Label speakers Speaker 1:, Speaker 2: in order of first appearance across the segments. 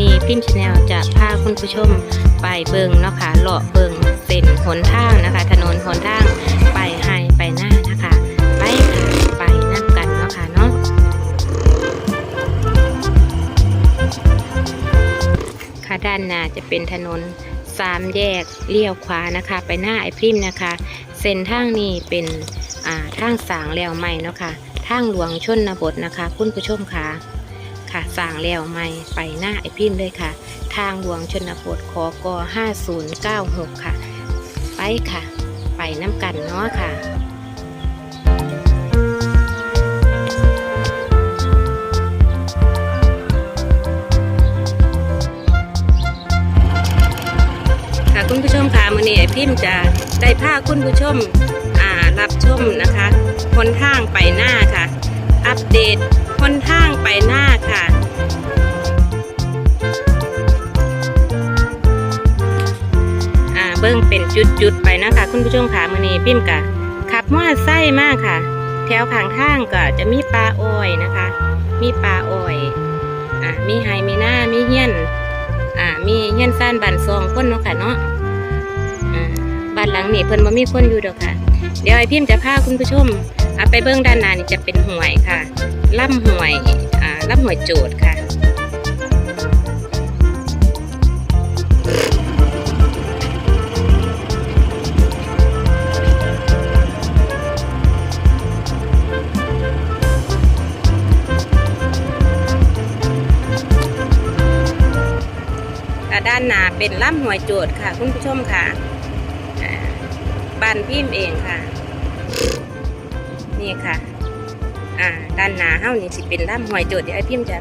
Speaker 1: นี้พิมพ์ชาแนลจะพาคุณผู้ชมไปเบิงเนาะค่ะเลาะเบิงเส้นหนทางนะคะ ถนนหนทางไปไฮไปหน้านะคะไปค่ะไปนับกันเนาะค่ะเนาะค่ะด้านหน้าจะเป็นถนนสามแยกเลี้ยวขวานะคะ ไปหน้าไอพิมพ์นะคะเส้นทางนี้เป็นอ่าทางสางแล้วใหม่เนาะค่ะทางหลวงชนบทนะคะ คุณผู้ชมค่ะ ค่ะสางแล้วใหม่ไปหน้าไอพิมพ์เลยค่ะ ทางหลวงชนบทคอก5096 ค่ะ ไปค่ะ ไปน้ำกันเนาะค่ะค่ะคุณผู้ชมค่ะมือนี้ไอพิมพ์จะได้พาคุณผู้ชมรับชมนะคะหนทางไปหน้าค่ะ อัปเดต หนทางไปหน้าค่ะ อ่าเบิ้งเป็นจุดๆไปนะคะ คุณผู้ชมค่ะมือนี้พิมกะขับมอเตอร์ไซค์มากค่ะ แถวข้างทางก็จะมีปลาอ้อยนะคะ มีปลาอ้อยอ่ามีไฮมีหน้ามีเฮี้ยนอ่ามีเฮี้ยนซ่านบ้านซองคนเนาะค่ะเนาะอ่าบ้านหลังนี้เพิ่นบ่มีคนอยู่ดอกค่ะ เดี๋ยวไอพิมจะพาคุณผู้ชมอ่าไปเบื้องด้านหน้านี่จะเป็นห่วยค่ะ ล่ำหวยล่ำหวยโจดค่ะค่ะด้านหน้าเป็นล่ำหวยโจดค่ะ คุณผู้ชมค่ะบ้านพิมพ์เองค่ะ นี่ค่ะ อ่าด้านหน้าเฮ้านี่สิเป็นล่ำหวยโจดเดี๋ยวไอพิมพ์จะ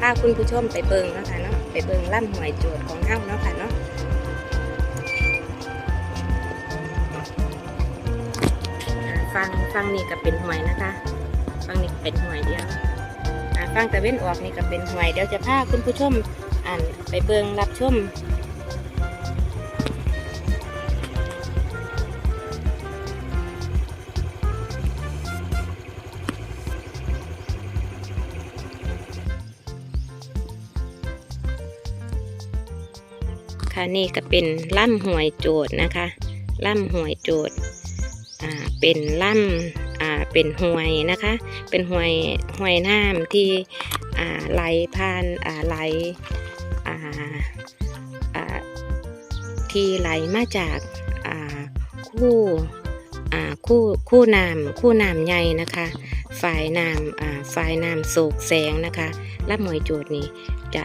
Speaker 1: พาคุณผู้ชมไปเบิงเนาะคะเนาะไปเบิงล่ำหวยโจดของเฮ้าเนาะค่ะเนาะฟังฟังนี่ก็เป็นหวยนะคะฟังนี่เป็นหวยเดียวฟังตะเว้นออกนี่ก็เป็นหวยเดี๋ยวจะพาคุณผู้ชมอ่านไปเบิงรับชม ค่ะนี่ก็เป็นล่ำหวยโจทย์นะคะล่ำหวยโจทย์อ่าเป็นล่ำอ่าเป็นหวยนะคะ เป็นหวยหวยน้ำที่อ่าไหลผ่านอ่าไหลอ่าอ่าที่ไหลมาจากอ่าคู่อ่าคู่คู่น้ำคู่น้ำใหญ่นะคะฝ่ายน้ำอ่าฝ่ายน้ำโศกแสงนะคะรับหวยโจทย์นี้จะ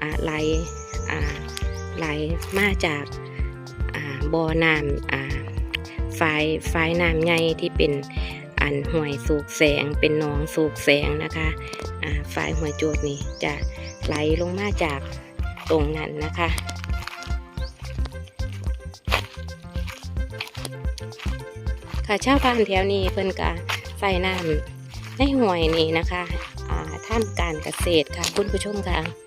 Speaker 1: อ่าไหลอ่า ไหลมาจากบ่อน้ำฝายฝายน้ำใหญ่ที่เป็นอันห่วยสูกแสงเป็นหนองสูกแสงนะคะฝายห่วยโจทย์นี้จะไหลลงมาจากตรงนั้นนะคะค่ะชาวบ้านแถวนี้เพิ่นกะใส่น้ำในห่วยนี่นะคะอ่าทำการเกษตรค่ะคุณผู้ชมค่ะ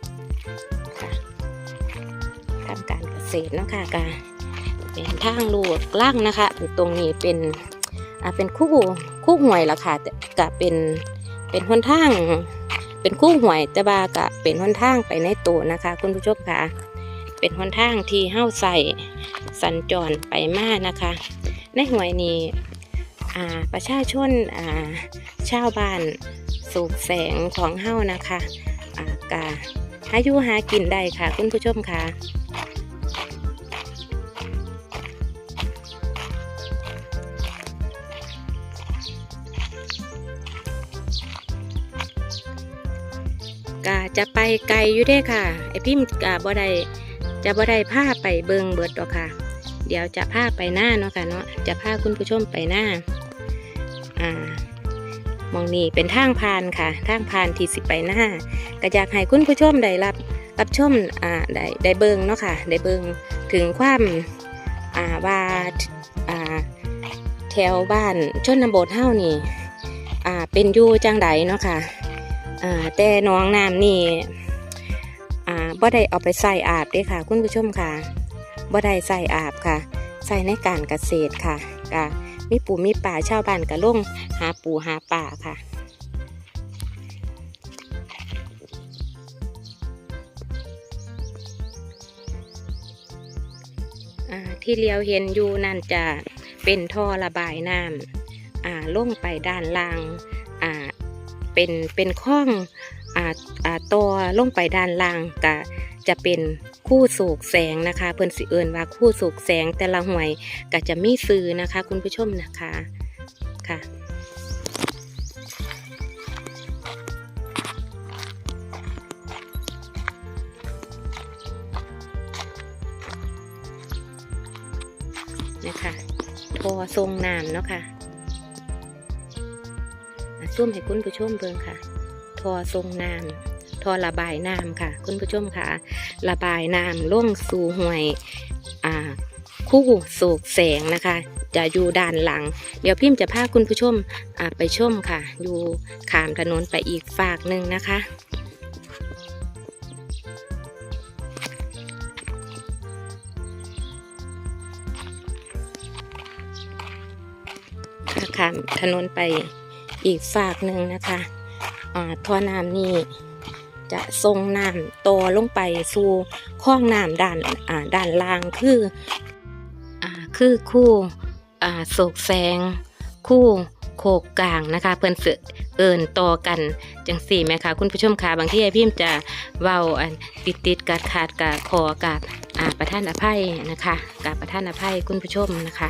Speaker 1: เกษเนาะค่ะกะเป็นทางลูกล่างนะคะ ตรงนี้เป็นอ่าเป็นคู่คู่ห่วยละค่ะแต่กะเป็นเป็นหนทาง เป็นคู่หวยแต่บากะเป็นหนทางไปในตัวนะคะ คุณผู้ชมค่ะ เป็นหนทางที่เฮ้าใส่สัญจรไปมานะคะ ในหวยนี้อาประชาชนอาชาวบ้านสูบแสงของเฮ้านะคะอากะหาอยุหากินได้ค่ะ คุณผู้ชมค่ะ กะจะไปไกลอยู่เด้ค่ะ ไอพิมพ์กะบ่ได้จะบ่ได้พาไปเบิงเบิดดอกค่ะ เดี๋ยวจะพาไปหน้าเนาะค่ะเนาะจะพาคุณผู้ชมไปหน้าอ่ามองนี่เป็นทางผ่านค่ะทางผ่านที่สิไปหน้าก็อยากให้คุณผู้ชมได้รับรับชมอ่าได้ได้เบิงเนาะค่ะได้เบิงถึงความอ่าว่าอ่าแถวบ้านชนบทเฮานี่อ่าเป็นอยู่จังใดเนาะค่ะ แต่น้องน้ำนี่บ่ได้เอาไปใส่อาบด้วยค่ะ คุณผู้ชมค่ะบ่ได้ใส่อาบค่ะ ใส่ในการเกษตรค่ะกะมีปูมีป่าชาวบ้านกระล่งหาปูหาป่าค่ะที่เลี้ยวเห็นอยู่นั่นจะเป็นท่อระบายน้ำล่งไปด้านล่างอ เป็นเป็นข้องอ่าอ่าตัวลงไปด้านล่างก็จะเป็นคู่สูกแสงนะคะ เพิ่นสิเอินว่าคู่สูกแสงแต่ละหวยก็จะมีซื้อนะคะ คุณผู้ชมนะคะค่ะนะคะทอทรงน้ำเนาะคะ่ะ ซุ่มให้คุณผู้ชมเบิ่งค่ะ ทอทรงน้ำทอระบายน้ำค่ะ คุณผู้ชมค่ะ ระบายน้ำล่งสู่ห่วยอ่าคู่โศกแสงนะคะ จะอยู่ด้านหลัง เดี๋ยวพิมพ์จะพาคุณผู้ชมอ่าไปชมค่ะ อยู่ขามถนนไปอีกฝากหนึ่งนะคะ ขามถนนไป อีกฝากหนึ่งนะคะท่อน้ำนี่จะทรงน้ำโตลงไปสู่ข้องน้ำด้านอ่าด้านล่างคืออคือคู่โศกแสง คู่โคกกลางนะคะเพื่อนเสือเอินต่อกันจังสี่ไหมคะคุณผู้ชมคะบางที่ไอพิมจะเว้าติดติดกัดขาดกับคอกับประท่านอภัยนะคะกับประท่านอภัยคุณผู้ชมนะคะ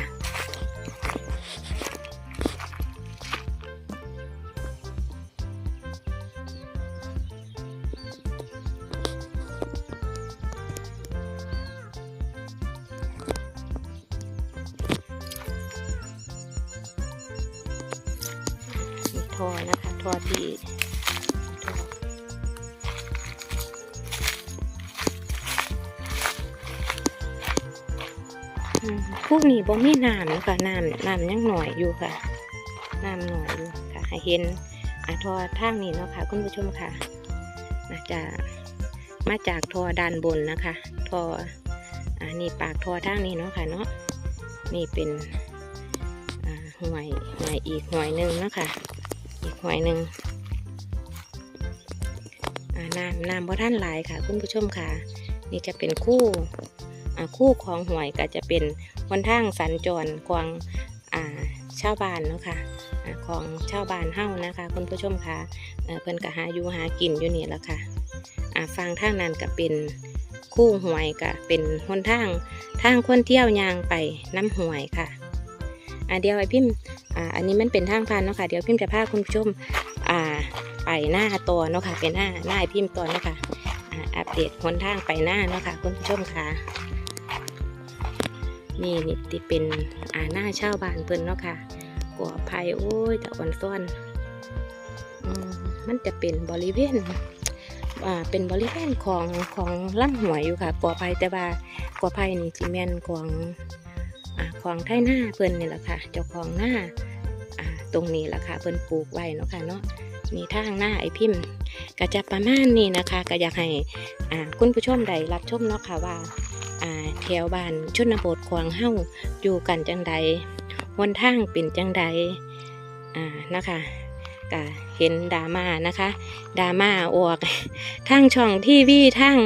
Speaker 1: ทอที่พวกนี้บ่มีน้ำนะคะน้ำน้ำยังหน่อยอยู่ค่ะน้ำหน่อยอยู่ค่ะให้เห็นอะทอทางนี้เนาะค่ะคุณผู้ชมค่ะมาจากมาจากทอด้านบนนะคะทออ่านี่ปากทอทางนี้เนาะค่ะเนาะนี่เป็นอ่าห่วยห่วยอีกห่วยหนึ่งเนาะค่ะ อีกหอยหนึ่งอ่าน้ำน้ำเพราะท่านหลายค่ะ คุณผู้ชมค่ะ นี่จะเป็นคู่คู่ของหวยก็จะเป็นวันทางสัญจรของชาวบ้านเนาะค่ะอ่าของชาวบ้านเฮ้านะคะ คุณผู้ชมค่ะเพิ่นก็หาอยู่หากินอยู่นี่แหละค่ะฟังทางนั้นก็เป็นคู่หวยก็เป็นหนทางทางคนเที่ยวยางไปน้ำหวยค่ะ อ่าเดี๋ยวไอพิมพ์อ่าอันนี้มันเป็นทางผ่านเนาะค่ะเดี๋ยวพิมพ์จะพาคุณผู้ชมอ่าไปหน้าตัวเนาะค่ะเป็นหน้าหน้าให้พิมพ์ตัวเนาะค่ะอ่าอัปเดตหนทางไปหน้าเนาะค่ะคุณผู้ชมค่ะนี่นี่ที่เป็นอ่าหน้าเช่าบ้านเพิ่นเนาะค่ะก่อภัยโอ้ยแต่อ่อนซ่อนอืมมันจะเป็นบริเวณอ่าเป็นบริเวณของของล่ำหวยอยู่ค่ะก่อภัยแต่ว่าก่อภัยนี่จิแมนของ ของไทยหน้าเพิ่นนี่แหละค่ะ เจ้าของหน้าตรงนี้แหละค่ะเพิ่นปลูกไว้เนาะค่ะเนาะมีทางหน้าไอพิมพ์ก็จะประมาณนี้นะคะ ก็อยากให้คุณผู้ชมได้รับชมเนาะค่ะว่าแถวบ้านชนบทของเฮ้าอยู่กันจังใดหนทางเป็นจังใดนะคะ ก็เห็นดราม่านะคะดราม่าออกทางช่องทีวีทาง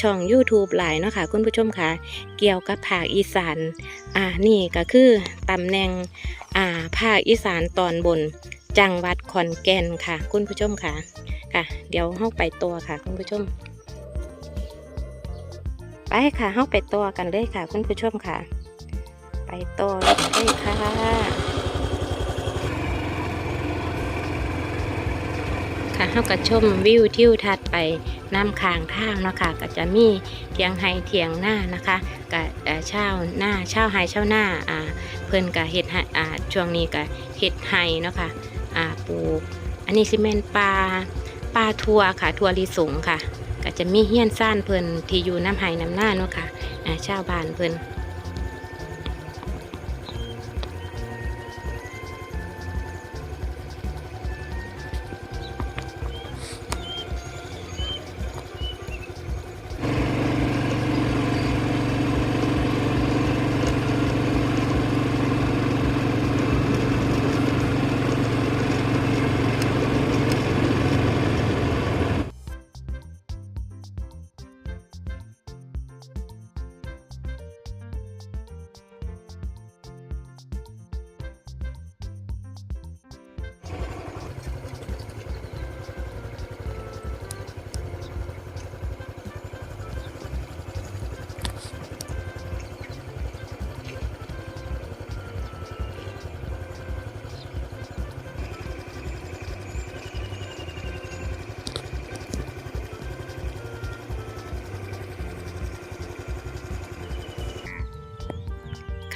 Speaker 1: ช่อง YouTube หลายเนาะค่ะคุณผู้ชมค่ะเกี่ยวกับภาคอีสานอ่านี่ก็คือตำแหน่งอ่าภาคอีสานตอนบน จังหวัดขอนแก่นค่ะ คุณผู้ชมค่ะค่ะ เดี๋ยวเข้าไปตัวค่ะ คุณผู้ชม ไปค่ะเข้าไปตัวกันเลยค่ะ คุณผู้ชมค่ะ ไปตัวเลยค่ะ ค่ะเขาก็ชมวิวทิวทัศน์ไปน้ำคางทางเนาะค่ะก็จะมีเทียงไฮเทียงหน้านะคะกับเช่าหน้าเช่าไฮเช่าหน้าอ่าเพิ่นกับเห็ดอ่าช่วงนี้กับเห็ดไฮเนาะค่ะอ่าปลูกอันนี้ซิเมนปลาปลาทัวค่ะทัวลิสงค่ะ ก็จะมีเฮี้ยนซ่านเพิ่นที่อยู่น้ำไฮน้ำหน้าเนาะค่ะอ่าชาวบ้านเพิ่น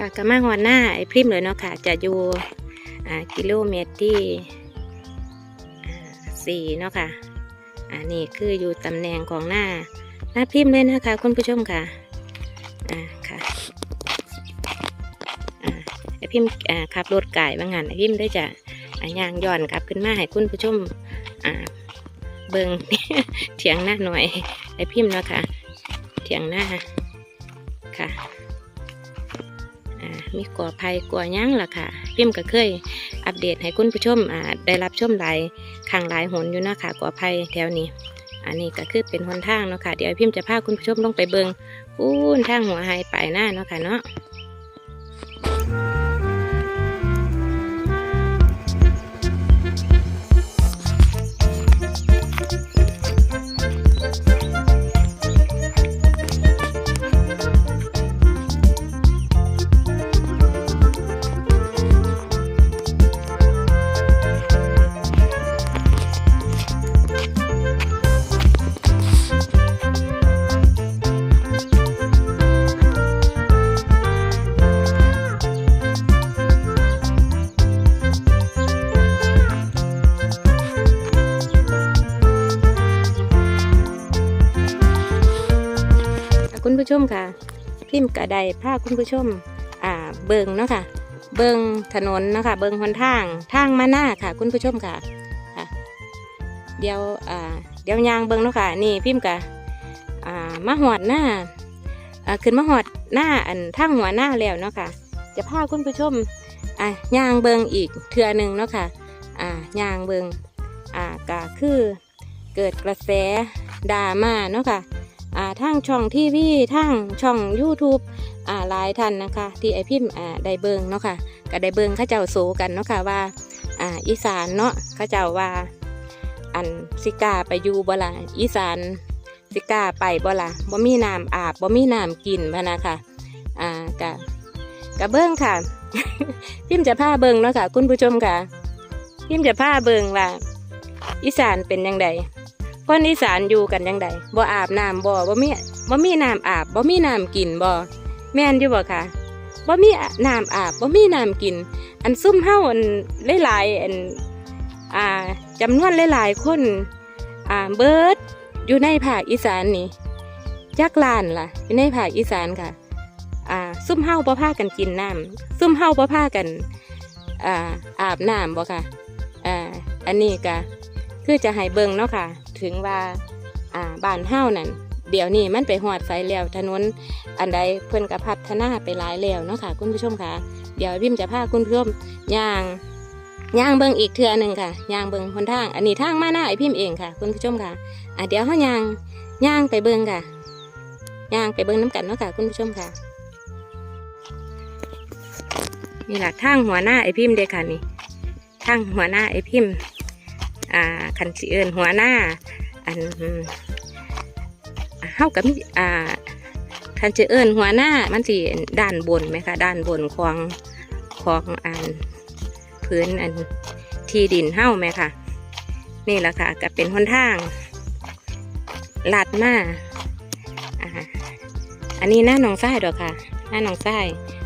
Speaker 1: ค่ะก็มาหอนหน้าไอ้พริมเลยเนาะค่ะ จะอยู่กิโลเมตรที่สี่เนาะค่ะอันนี้คืออยู่ตำแหน่งของหน้าหน้าพริมเลยนะคะ คุณผู้ชมค่ะอ่าค่ะอ่าไอ้พิมอ่าขับรถไก่บางงานไอ้พิมได้จะยางย้อนกลับขึ้นมาให้คุณผู้ชมอ่าเบิงเถียงหน้าหน่อยไอ้พิมเนาะค่ะเถียงหน้าค่ะ มีก่อภัยก่อหยั้งล่ะค่ะพิมพ์ก็เคยอัปเดตให้คุณผู้ชมอ่าได้รับชมหลายครั้งหลายหนอยู่นะคะก่อภัยแถวนี้ อันนี้ก็คือเป็นหนทางเนาะค่ะเดี๋ยวพิมพ์จะพาคุณผู้ชมลงไปเบิงอู้นทางหัวไฮไปหน้าเนาะค่ะเนาะ มค่ะ พิมพ์กระไดพาคุณผู้ชม อ่า เบิงเนาะค่ะ เบิงถนนเนาะค่ะ เบิงหนทาง ทางมาหน้าค่ะ คุณผู้ชมค่ะค่ะ เดี๋ยว อ่า เดี๋ยวยางเบิงเนาะค่ะ นี่พิมพ์กะอ่า มาหอดหน้า อ่า ขึ้นมาหอดหน้าอันทางหัวหน้าแล้วเนาะค่ะ จะพาคุณผู้ชม อ่า ยางเบิงอีกเทือหนึ่งเนาะค่ะ อ่า ยางเบิงอ่าก็คือเกิดกระแสดราม่าเนาะค่ะ อ่าทางช่องทีวีทางช่อง YouTube อ่าหลายท่านนะคะ ที่ไอพิมพ์อ่าได้เบิงเนาะค่ะก็ได้เบิงข้าเจ้าโซกันเนาะค่ะว่าอ่าอีสานเนาะข้าเจ้าว่า อันสิกาไปอยู่บ่ละอีสานสิกาไปบ่ละบ่มีน้ำอาบบ่มีน้ำกินพะนะค่ะอ่ากะกะเบิงค่ะ พิมพ์จะพาเบิงเนาะค่ะ คุณผู้ชมค่ะ พิมพ์จะพาเบิงว่าอีสานเป็นยังไง คนอีสานอยู่กันยังไงบ่อาบน้ำบ่บ่มีบ่มีน้ำอาบบ่มีน้ำกินบ่แม่นอยู่บ่ค่ะบ่มีน้ำอาบบ่มีน้ำกิน อันซุ่มเฮาอันหลายๆอันอ่าจำนวนหลายๆคนอ่าเบิดอยู่ในภาคอีสานนี่จักลานล่ะ อยู่ในภาคอีสานค่ะอ่าซุ่มเฮาบ่พากันกินน้ำซุ่มเฮาบ่พากันอ่าอาบน้ำบ่ค่ะอ่าอันนี้ก็คือจะให้เบิ่งเนาะค่ะ ถึงว่าอ่าบ้านเฮานั่นเดี๋ยวนี้มันไปหอดไฟแล้วถนนอันใดเพิ่นก็พัฒนาไปหลายแล้วเนาะค่ะคุณผู้ชมค่ะ เดี๋ยวพิมจะพาคุณผู้ชมย่างย่างเบิ่งอีกเทือหนึ่งค่ะย่างเบิ่งหนทาง อันนี้ทางมาหน้าไอพิมเองค่ะ คุณผู้ชมค่ะอะเดี๋ยวเฮาย่างย่างไปเบิ่งค่ะย่างไปเบิ่งน้ำกันเนาะค่ะ คุณผู้ชมค่ะนี่แหละทางหัวหน้าไอพิมเด้อค่ะนี่ทางหัวหน้าไอพิมพ์ อ่าคันสิเอินหัวหน้า อันอืมอ่าเฮากับอ่าคันสิเอินหัวหน้า มันสิด้านบนไหมคะด้านบนของของอันพื้นอันที่ดินเฮาไหมคะนี่แหละค่ะก็เป็นหนทางลัดมากอันนี้หน้าหนองไส้ดอกค่ะ หน้าหนองไส้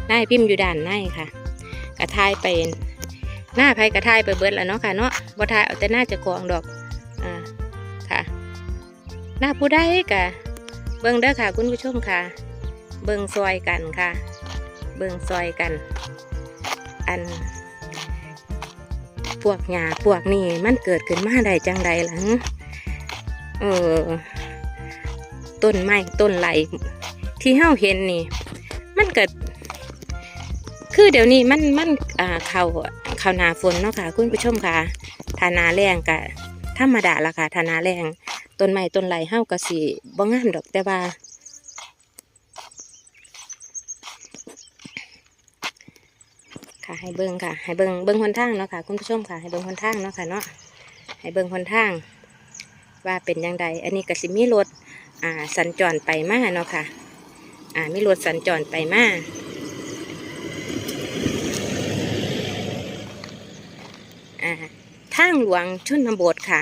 Speaker 1: หน้าพิมพ์อยู่ด้านในค่ะกระทายเป็น หน้าไผกระทายไปเบิดแล้วเนาะค่ะเนาะบ่ทายเอาแต่หน้าจะกองดอกอ่าค่ะหน้าผู้ใดกะเบิ่งเด้อค่ะ คุณผู้ชมค่ะ เบิ่งซอยกันค่ะ เบิ่งซอยกัน อันพวกหญ้าพวกนี้มันเกิดขึ้นมาได้จังใดหลังเออต้นไม้ต้นไหลที่เฮาเห็นนี่ มันเกิด คือเดี๋ยวนี้มันมันอ่าเขา ข้าหนาฝนเนาะค่ะคุณผู้ชมค่ะทานาแรงกะธรรมดาละค่ะทานาแรงต้นไม้ต้นไหลเฮากะสิบ่งามดอกแต่ว่าค่ะให้เบิ่งค่ะ ให้เบิ่งเบิ่งหนทางเนาะค่ะคุณผู้ชมค่ะ ให้เบิ่งหนทางเนาะค่ะเนาะให้เบิ่งหนทาง ว่าเป็นยังไงอันนี้ก็สิมีรถอ่าสัญจรไปมาเนาะค่ะ อ่ามีรถสัญจรไปมา อ่าทางหลวงชนบทค่ะ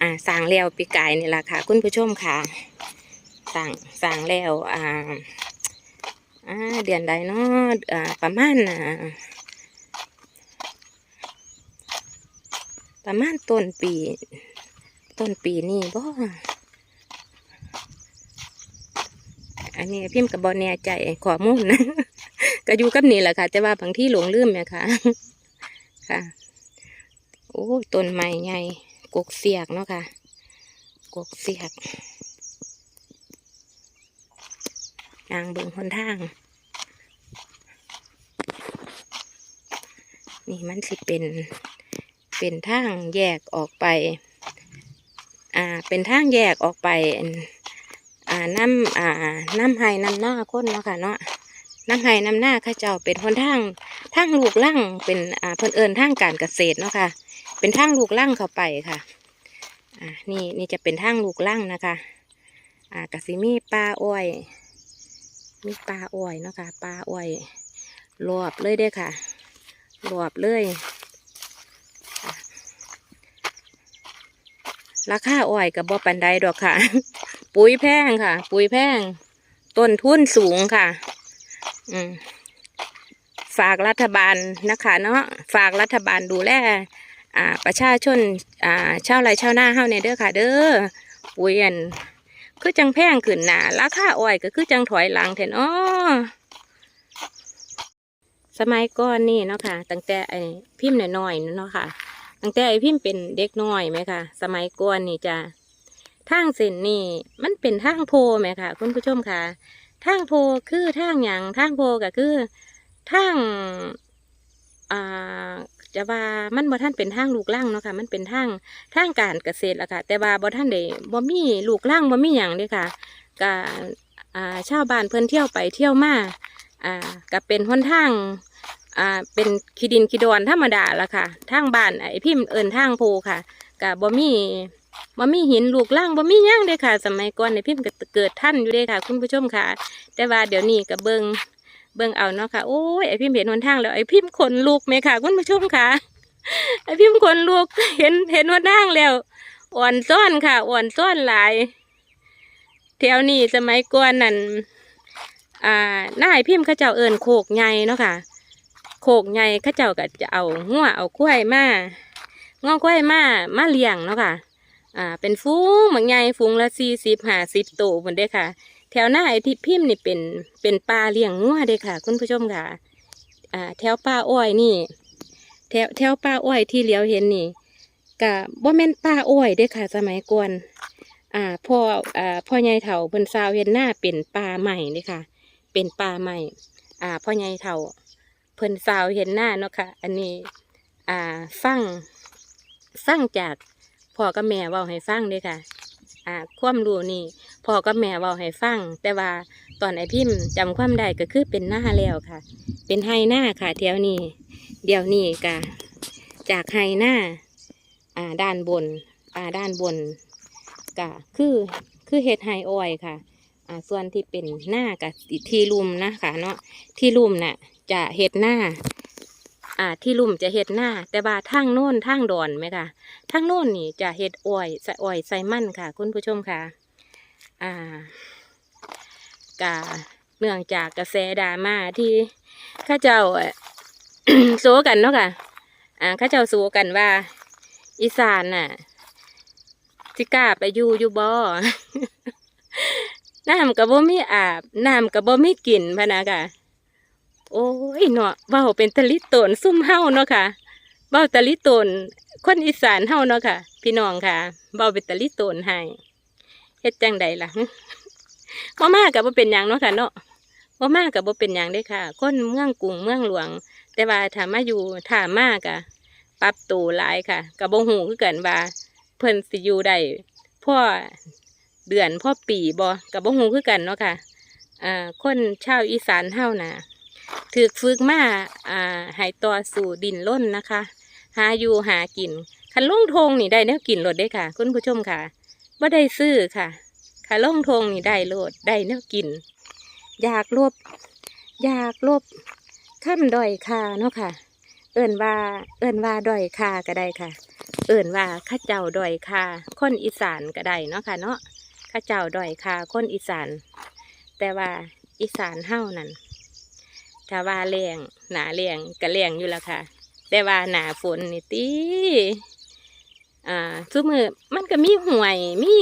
Speaker 1: อ่าสร้างแล้วปีกายนี่แหละค่ะ คุณผู้ชมค่ะสร้างสร้างแล้วอ่าอ่าเดือนใดเนาะอ่าประมาณน่ะประมาณต้นปี ต้นปีนี้บ่อันนี้พิมพ์กับบอลแน่ใจขอมูลนะก็อยู่กับนี่แหละค่ะ แต่ว่าบางที่หลงลืมเนี่ยค่ะ ค่ะ โอ้ต้นไม้ใหญ่กกเสียกเนาะค่ะ กกเสียกยางเบิ่งหนทาง นี่มันสิเป็น เป็นทางแยกออกไป อ่า เป็นทางแยกออกไป อ่าน้ำอ่าน้ำไห้น้ำหน้าคนเนาะค่ะเนาะน้ำไห้น้ำหน้าข้าเจ้าเป็นคนทางทางลูกล่างเป็นอ่าเพิ่นเอิญทางการเกษตรเนาะค่ะ เป็นทางลูกล่างเข้าไปค่ะอ่านี่นี่จะเป็นทางลูกล่างนะคะอ่ากสิมีปลาอ้อยมีปลาอ้อยเนาะค่ะปลาอ้อยรอบเลยเด้อค่ะรวบเลยราคาอ้อยกับบ่ปันไดดอกค่ะ ปุ๋ยแพงค่ะ ปุ๋ยแพง ต้นทุนสูงค่ะ อืมฝากรัฐบาลนะคะ เนาะฝากรัฐบาลดูแล อ่าประชาชนอ่าชาวไร่ชาวนาเฮาเนี่ยเด้อค่ะ เด้อปุ๋ยอันคือจังแพงขึ้นหนาราคาอ้อยก็คือจังถอยหลังแทนอ้อสมัยก่อนนี่เนาะค่ะ ตั้งแต่ไอ้พิมพ์น้อยๆเนาะค่ะ ตั้งแต่ไอ้พิมพ์เป็นเด็กน้อยไหมค่ะ สมัยก่อนนี่จะทางเส้นนี่มันเป็นทางโพไหมค่ะ คุณผู้ชมค่ะทางโพคือทางหยังทางโพก็คือทางอ่า จะว่ามันบ่ท่านเป็นทางลูกล่างเนาะค่ะ มันเป็นทางทางการเกษตรละค่ะ แต่ว่าบ่ท่านได้บ่มีลูกล่างบ่มีหยังเด้ค่ะก็อ่าชาวบ้านเพิ่นเที่ยวไปเที่ยวมาอ่าก็เป็นหนทางอ่าเป็นขีดินขีดอนธรรมดาละค่ะทางบ้านไอพิมพ์เอินทางโพค่ะกับบ่มีบ่มีหินลูกล่างบ่มีย่างเด้ค่ะ สมัยก่อนไอพิมพ์ก็เกิดท่านอยู่เด้ค่ะ คุณผู้ชมค่ะ แต่ว่าเดี๋ยวนี้ก็เบิง เบิงเอาเนาะค่ะโอ้ยไอพิมพ์เห็นหนทางแล้วไอพิมพ์ขนลุกไหมค่ะคุณผู้ชมค่ะไอพิมพ์ขนลุกเห็นเห็นหนทางแล้วอ่อนซ้อนค่ะ อ่อนซ้อนหลายแถวนี้สมัยก่อนนั่นอ่าหน้าไอพิมพ์เขาเจ้าเอินโคกใหญ่เนาะค่ะ โคกใหญ่ข้าเจ้าก็จะเอางัวเอากล้วยมาง้อกล้วยมามาเลี้ยงเนาะค่ะ อ่า เป็นฟูงบางใหญ่ฟูงละสี่สิบห้าสิบตัวหมดเด้ค่ะ แถวหน้าไอ้ที่พิมพ์นี่เป็นเป็นปลาเลี้ยงงัวเด้ค่ะ คุณผู้ชมค่ะ อ่า แถวป่าอ้อยนี่ แถวแถวป่าอ้อยที่เหลียวเห็นนี่กะบ่แม่นป่าอ้อยเด้ค่ะ สมัยก่อนอ่าพ่ออ่าพ่อใหญ่เฒ่าเพิ่นซาวเห็นหน้าเป็นป่าใหม่เด้ค่ะ เป็นป่าใหม่ อ่าพ่อใหญ่เฒ่าเพิ่นสาวเห็นหน้าเนาะค่ะ อันนี้ อ่าฟังฟังจากพ่อกับแม่เว้าให้ฟังเด้ค่ะ อ่าความรู้นี่พ่อกับแม่เว้าให้ฟัง แต่ว่าตอนไอพิมพ์จำความได้ก็คือเป็นหน้าแล้วค่ะ เป็นไฮหน้าค่ะแถวนี้เดี๋ยวนี้กะจากไฮหน้าอ่าด้านบนอ่าด้านบนกะคือคือเฮ็ดไฮออยค่ะอ่าส่วนที่เป็นหน้ากับที่ลุมนะคะเนาะที่ลุมน่ะจะเห็ดหน้า อ่าที่ลุ่มจะเห็ดหน้า แต่ว่าทางโน่นทางดอนไหมคะทางโน่นนี่จะเห็ดอ้อยใส่อ้อยใส่มันค่ะ คุณผู้ชมค่ะ อ่ากาเนื่องจากกระแสดราม่าที่ข้าเจ้าเอ่อโซกันเนาะค่ะ อ่าข้าเจ้าโซกันว่า อีสานน่ะสิกาไปอยู่อยู่บ่น้ำกับบ่มีอาบน้ำกับบ่มีกลิ่นพะนะค่ะ โอ้ยเนาะเว้าเป็นตะลิโตนซุ่มเฮาเนาะค่ะเว้าตะลิโตนคนอีสานเฮาเนาะค่ะ พี่น้องค่ะเว้าเป็นตะลิโตนให้เฮ็ดจังใดล่ะบ่มากับบ่เป็นหยังเนาะค่ะเนาะบ่มากับบ่เป็นหยังเด้ค่ะ คนเมืองกรุงเมืองหลวง แต่ว่าถ้ามาอยู่ถ้ามาก็ปรับตัวหลายค่ะก็บ่ฮู้คือกันว่าเพิ่นสิอยู่ได้พ่อเดือนพ่อปีบ่ก็บ่ฮู้คือกันเนาะค่ะอ่าคนชาวอีสานเฮาน่ะ ถูกฝึกมาอ่าให้ต่อสู่ดินล้นนะคะ หาอยู่หากินคันลงทงนี่ได้แนวกินโลดได้ค่ะ คุณผู้ชมค่ะว่าได้ซื้อค่ะคันลงทงนี่ได้โลดได้แนวกิน อยากลบ อยากลบข้ามดอยคาเนาะค่ะ เอิ่นว่า เอิ่นว่าดอยคาก็ได้ค่ะ เอิ่นว่าข้าเจ้าดอยคาคนอีสานก็ได้เนาะค่ะเนาะข้าเจ้าดอยคาคนอีสาน แต่ว่าอีสานเฮ้านั่น ถ้าว่าแรงหนาแรงก็แรงอยู่และค่ะ แต่ว่าหนาฝนนี่ติอ่าซุมือมันก็มีห่วยมี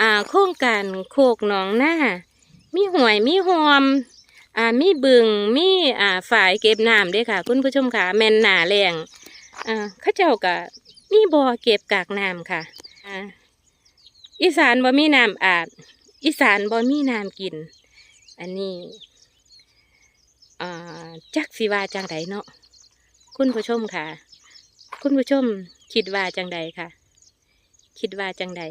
Speaker 1: อ่าโครงการโคกหนองหน้า มีห่วยมีหอมอ่ามีบึงมีอ่าฝ่ายเก็บน้ำด้วยค่ะ คุณผู้ชมค่ะแมนหนาแรงอ่าข้าเจ้าก็มีบ่อเก็บกากน้ำค่ะอ่าอีสานบ่มีน้ำอาบ อีสานบ่มีน้ำกิน อันนี้ จักสีว่าจังใดเนาะคุณผู้ชมค่ะ คุณผู้ชมคิดว่าจังใดค่ะ คิดว่าจังใด